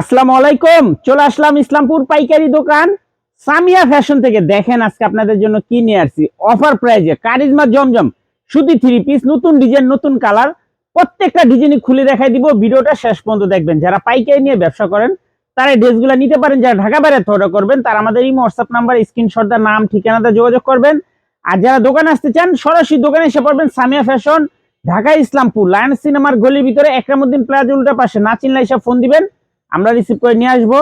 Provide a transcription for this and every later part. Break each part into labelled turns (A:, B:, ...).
A: আসসালামু আলাইকুম, চলে আসলাম ইসলামপুর পাইকারি দোকান। সামিয়া ফ্যাশন থেকে দেখেন আজকে আপনাদের জন্য কি নিয়ে আসছি। অফার প্রাইজে কারিজমা জমজম, সুতি থ্রি পিস, নতুন ডিজাইন, নতুন কালার। প্রত্যেকটা ডিজাইনই খুলে দেখাই দিব, ভিডিওটা শেষ পর্যন্ত দেখবেন। যারা পাইকারি নিয়ে ব্যবসা করেন, তারা ড্রেসগুলো নিতে পারেন। যারা ঢাকা বাইরে অর্ডার করবেন, তারা আমাদের এই হোয়াটসঅ্যাপ নাম্বার স্ক্রিনশটটা নাম, ঠিকানাতে যোগাযোগ করবেন। আর যারা দোকানে আসতে চান, সরাসরি দোকানে এসে পড়বেন সামিয়া ফ্যাশন, ঢাকা ইসলামপুর লায়ন সিনেমার গলির ভিতরে, একরামুদ্দিন প্লাজা উল্টা পাশে। না এসে ফোন দিবেন। আমরা রিসিভ করে নিয়ে আসব।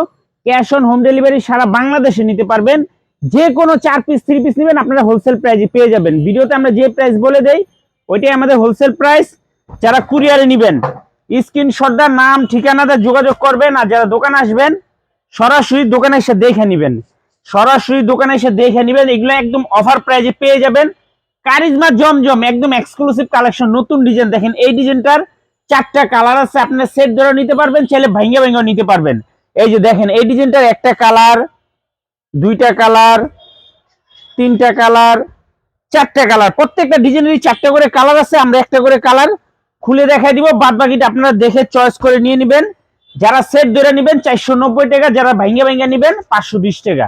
A: ক্যাশ অন হোম ডেলিভারি সারা বাংলাদেশে নিতে পারবেন। যে কোনো চার পিস থ্রি পিস নেবেন, আপনারা হোলসেল প্রাইসে পেয়ে যাবেন। ভিডিওতে আমরা যে প্রাইস বলে দেই, ওইটাই আমাদের হোলসেল প্রাইস যারা কুরিয়ারে নেবেন স্ক্রিনশটটার নাম, ঠিকানাতে যোগাযোগ করবেন, আর যারা দোকানে আসবেন, সরাসরি দোকানে এসে দেখে নেবেন। সরাসরি দোকানে এসে দেখে নেবেন, এগুলো একদম অফার প্রাইজে পেয়ে যাবেন। কারিজমা জমজম, একদম এক্সক্লুসিভ কালেকশন নতুন ডিজাইন দেখেন, এই ডিজাইনটার চারটা কালার আছে, আপনার সেট ধরে নিতে পারবেন, চাইলে ভাঙ্গে ভাঙ্গে নিতে পারবেন। এই যে দেখেন, এই ডিজাইনটার একটা কালার দুইটা কালার তিনটা কালার চারটা কালার প্রত্যেকটা ডিজাইনেরই চারটা করে কালার আছে, আমরা একটা করে কালার খুলে দেখাই দিব। বাদ বাকিটা আপনারা দেখে চয়েস করে নিয়ে নেবেন। যারা সেট ধরে নেবেন, চারশো নব্বই টাকা, যারা ভাঙ্গে ভাঙ্গে নেবেন, পাঁচশো বিশ টাকা।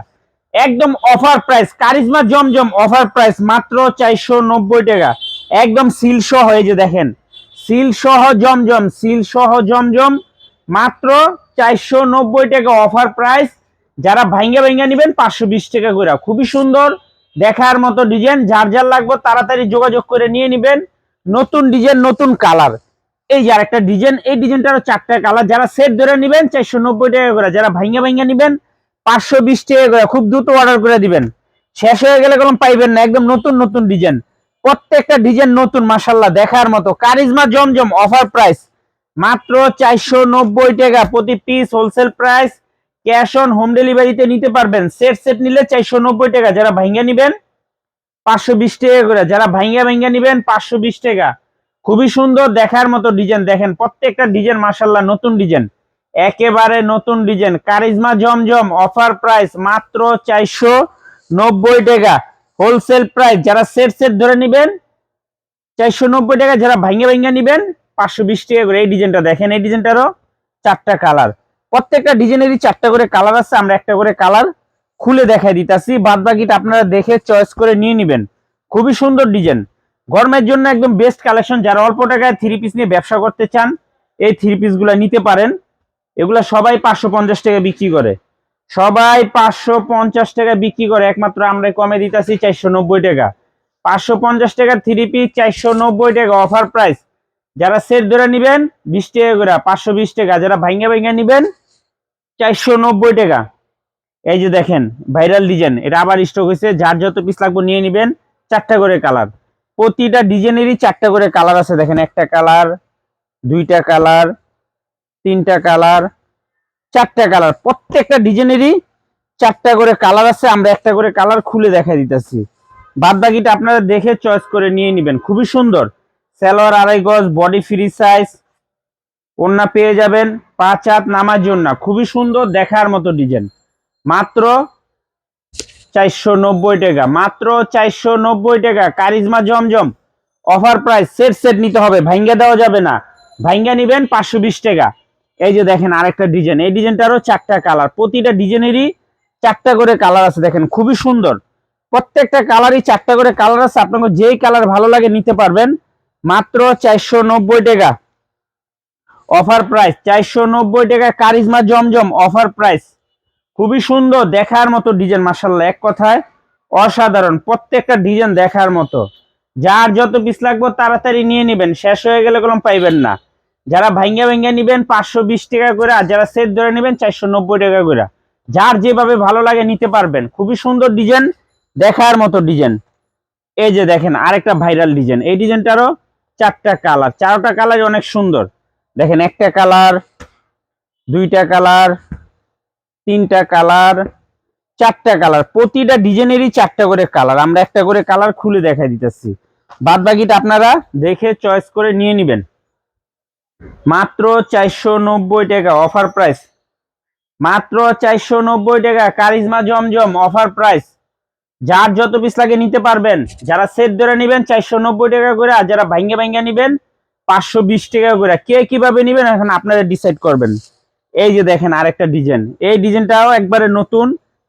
A: একদম offer price Karishma Zamzam offer price মাত্র চারশো নব্বই টাকা। একদম সিল সহ, এই যে দেখেন। সিল সহ জমজম, সিল সহ জমজম, মাত্র চারশো নব্বই টাকা অফার প্রাইস যারা ভাঙ্গা ভাঙ্গা নেবেন, পাঁচশো বিশ টাকা করে। খুবই সুন্দর, দেখার মতো ডিজাইন যার যার লাগবে তাড়াতাড়ি যোগাযোগ করে নিয়ে নেবেন। নতুন ডিজাইন নতুন কালার এই যে আরেকটা ডিজাইন এই ডিজাইনটারও চারটা কালার যারা সেট ধরে নেবেন, চারশো নব্বই টাকা করে। যারা ভাঙ্গা ভাঙ্গা নেবেন, পাঁচশো বিশ টাকা করে। খুব দ্রুত অর্ডার করে দিবেন। শেষ হয়ে গেলে কোনো পাইবেন না। একদম নতুন নতুন ডিজাইন প্রত্যেকটা ডিজাইন নতুন মাসাল্লাহ দেখার মতো। কারিজমা জমজম অফার প্রাইস মাত্র চারশো নব্বই টাকা প্রতি piece wholesale price cash on home ডেলিভারিতে নিতে পারবেন। সেট সেট নিলে চারশো নব্বই টাকা। যারা ভাঙ্গা নিবেন, পাঁচশো বিশ টাকা করে। যারা ভাঙ্গা ভাঙ্গা নিবেন, পাঁচশো বিশ টাকা। খুবই সুন্দর, দেখার মতো ডিজাইন। দেখেন, প্রত্যেকটা ডিজাইন মাসাল্লাহ নতুন ডিজাইন। একেবারে নতুন design. Karishma Zamzam offer price মাত্র চারশো নব্বই টাকা। হোলসেল প্রাইস, যারা সেট সেট ধরে নেবেন, চারশো নব্বই টাকা, যারা ভাঙ্গে ভাঙ্গে নেবেন, পাঁচশো বিশ টাকা করে। এই ডিজাইনটা দেখেন, এই ডিজাইনটারও চারটা কালার। প্রত্যেকটা ডিজাইনেরই চারটা করে কালার আছে, আমরা একটা করে কালার খুলে দেখাই দিতেছি। বাদ বাকিটা আপনারা দেখে চয়েস করে নিয়ে নেবেন। খুবই সুন্দর ডিজাইন। গরমের জন্য একদম বেস্ট কালেকশন যারা অল্প টাকায় থ্রি পিস নিয়ে ব্যবসা করতে চান, এই থ্রি পিসগুলো নিতে পারেন। এগুলা সবাই পাঁচশো পঞ্চাশ টাকা বিক্রি করে। সবাই পাঁচশো পঞ্চাশ টাকা বিক্রি করে, একমাত্র আমরা কমে দিতেছি চারশো নব্বই টাকা। পাঁচশো পঞ্চাশ টাকার থ্রি পিস চারশো নব্বই টাকা অফার প্রাইস যারা সেট ধরে নিবেন, বিশ টাকা করে, পাঁচশো বিশ টাকা। যারা ভাঙ্গা ভাঙ্গা নিবেন, চারশো নব্বই টাকা। এই যে দেখেন ভাইরাল ডিজাইন এটা আবার স্টক হয়েছে যার যত পিস লাগবে নিয়ে নিবেন, চারটা করে কালার প্রতিটা ডিজাইনেরই চারটা করে কালার আছে। দেখেন, একটা কালার দুইটা কালার তিনটা কালার চারটা কালার প্রত্যেকটা ডিজাইনেরই চারটা করে কালার আছে, আমরা একটা করে কালার খুলে দেখা দিতেছি। বাদ বাকিটা আপনারা দেখে চয়েস করে নিয়ে নেবেন, খুবই সুন্দর। সালোয়ার আড়াই গজ বডি ফ্রি সাইজ ওন্না পেয়ে যাবেন, পাঁচ হাত নামার জন্য। খুবই সুন্দর দেখার মতো ডিজাইন মাত্র চারশো নব্বই টাকা, মাত্র চারশো নব্বই টাকা, Karishma Zamzam. Offer price set set নিতে হবে ভাইঙ্গা দেওয়া যাবে না। ভাইঙ্গা নিবেন পাঁচশো বিশ টাকা। এই যে দেখেন আরেকটা ডিজাইন এই ডিজাইনটারও চারটা কালার প্রতিটা ডিজাইনেরই চারটা করে কালার আছে, দেখেন খুবই সুন্দর। প্রত্যেকটা কালারই চারটা করে কালার আছে, আপনাকে যেই কালার ভালো লাগে নিতে পারবেন, মাত্র চারশো নব্বই টাকা। অফার প্রাইস চারশো নব্বই টাকা কারিজমা জমজম অফার প্রাইস খুবই সুন্দর, দেখার মতো ডিজাইন মাসাল্লাহ এক কথায় অসাধারণ, প্রত্যেকটা ডিজাইন দেখার মতো। যার যত পিস লাগবে তাড়াতাড়ি নিয়ে নেবেন, শেষ হয়ে গেলে কোনো পাইবেন না। যারা ভাঙ্গা ভাঙ্গা নিবেন পাঁচশো বিশ টাকা করে, আর যারা সেট ধরে নেবেন চারশো নব্বই টাকা করে। যার যেভাবে ভালো লাগে নিতে পারবেন। খুবই সুন্দর ডিজাইন দেখার মতো ডিজাইন এই যে দেখেন, আরেকটা ভাইরাল ডিজাইন এই ডিজাইনটারও চারটা কালার চারটা কালার অনেক সুন্দর। দেখেন, একটা কালার দুইটা কালার তিনটা কালার চারটা কালার প্রতিটা ডিজাইনেরই চারটা করে কালার আমরা একটা করে কালার খুলে দেখা দিতেছি। বাদ বাকিটা আপনারা দেখে চয়েস করে নিয়ে নেবেন। মাত্র চারশো নব্বই টাকা অফার প্রাইস মাত্র চারশো নব্বই টাকা কারিজমা জমজম অফার প্রাইস যার যত পিস লাগে নিতে পারবেন। যারা সেট ধরে নেবেন চারশো নব্বই টাকা করে, আর যারা ভাঙ্গে ভাঙ্গে নেবেন পাঁচশো বিশ টাকা করে। কে কীভাবে নেবেন এখন আপনারা ডিসাইড করবেন। এই যে দেখেন আরেকটা ডিজাইন এই ডিজাইনটাও একবারে নতুন।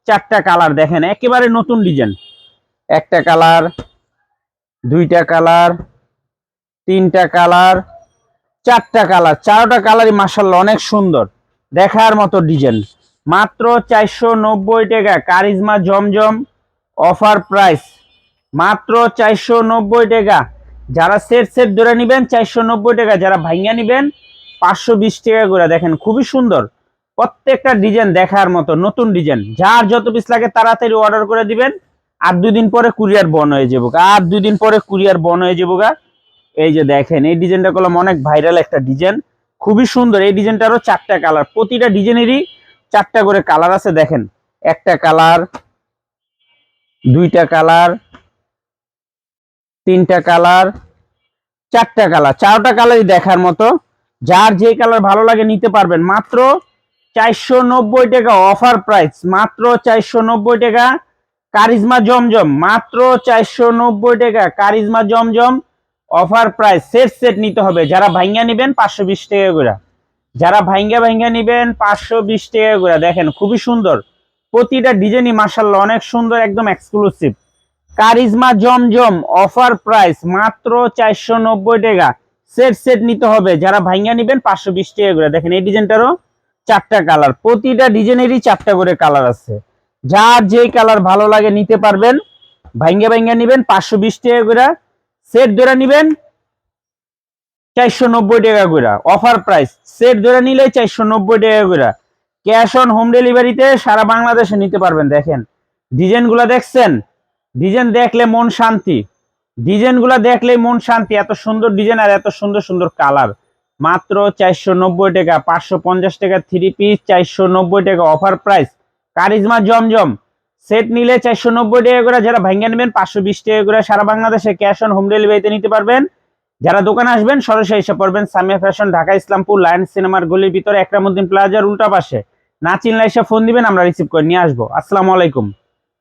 A: চারটা কালার দেখেন, একেবারে নতুন ডিজাইন একটা কালার দুইটা কালার তিনটা কালার চারটা কালার, চারটা কালারই মাসাল্লাহ অনেক সুন্দর। দেখার মতো ডিজাইন। মাত্র চারশো নব্বই টাকা, কারিজমা জমজম, অফার প্রাইস। মাত্র চারশো নব্বই টাকা। যারা সেট সেট ধরে নেবেন, চারশো নব্বই টাকা। যারা ভাইঙ্গা নেবেন, পাঁচশো বিশ টাকা করে। দেখেন, খুবই সুন্দর। প্রত্যেকটা ডিজাইন দেখার মতো নতুন ডিজাইন। যার যত পিস লাগে তাড়াতাড়ি অর্ডার করে দিবেন। আর দুই দিন পরে কুরিয়ার বন হয়ে যাব। আর দুই দিন পরে কুরিয়ার বন হয়ে যাব গা। এই যে দেখেন, এই ডিজাইনটা করলাম অনেক ভাইরাল একটা ডিজাইন। খুবই সুন্দর, এই ডিজাইনটারও চারটা কালার প্রতিটা ডিজাইনেরই চারটা করে কালার আছে, দেখেন। একটা কালার দুইটা কালার তিনটা কালার চারটা কালার চারটা কালারই দেখার মতো। যার যে কালার ভালো লাগে নিতে পারবেন। মাত্র চারশো নব্বই টাকা অফার প্রাইস মাত্র চারশো নব্বই টাকা। কারিজমা জমজম। মাত্র চারশো নব্বই টাকা। Karishma Zamzam. Offer price set set নিতে হবে। যারা ভাইঙ্গা নেবেন পাঁচশো বিশ টাকা করে। যারা ভাইঙ্গা ভাইঙ্গা নেবেন পাঁচশো বিশ টাকা করে। দেখেন, খুবই সুন্দর। প্রতিটা ডিজাইনই মার্শাল্লাহ অনেক সুন্দর, একদম exclusive Karishma Zamzam offer price মাত্র চারশো নব্বই টাকা। সেট সেট নিতে হবে। যারা ভাইঙ্গা নেবেন পাঁচশো বিশ টাকা করে। দেখেন, এই ডিজাইনটারও চারটা কালার প্রতিটা ডিজাইনেরই চারটা করে কালার আছে। যার যেই কালার ভালো লাগে নিতে পারবেন, ভাইঙ্গা ভাইঙ্গা নেবেন পাঁচশো বিশ টাকা করে। সেট ধরে নিবেন চারশো নব্বই টাকা করে অফার প্রাইস সেট ধরে নিলে চারশো নব্বই টাকা করে ক্যাশ অন হোম ডেলিভারিতে সারা বাংলাদেশে নিতে পারবেন, দেখেন। ডিজাইনগুলো দেখছেন? ডিজাইন দেখলে মন শান্তি। ডিজাইনগুলো দেখলে মন শান্তি। এত সুন্দর ডিজাইন আর এত সুন্দর সুন্দর কালার মাত্র চারশো নব্বই টাকা, পাঁচশো পঞ্চাশ টাকা থ্রি পিস চারশো নব্বই টাকা offer price Karishma Zamzam. Set নিলে চারশো নব্বই টাকা করে যারা ভাঙ্গা নেবেন, পাঁচশো বিশ টাকা করে সারা বাংলাদেশে ক্যাশ অন হোম ডেলিভারিতে নিতে পারবেন। যারা দোকানে আসবেন, সরাসরি এসে পড়বেন সামিয়া ফ্যাশন ঢাকা, ইসলামপুর, লায়ন সিনেমার গলির ভিতরে, একরামুদ্দিন প্লাজার উল্টা পাশে। না চিনলে এসে ফোন দিবেন, আমরা রিসিভ করে নিয়ে আসব। আসসালামু আলাইকুম।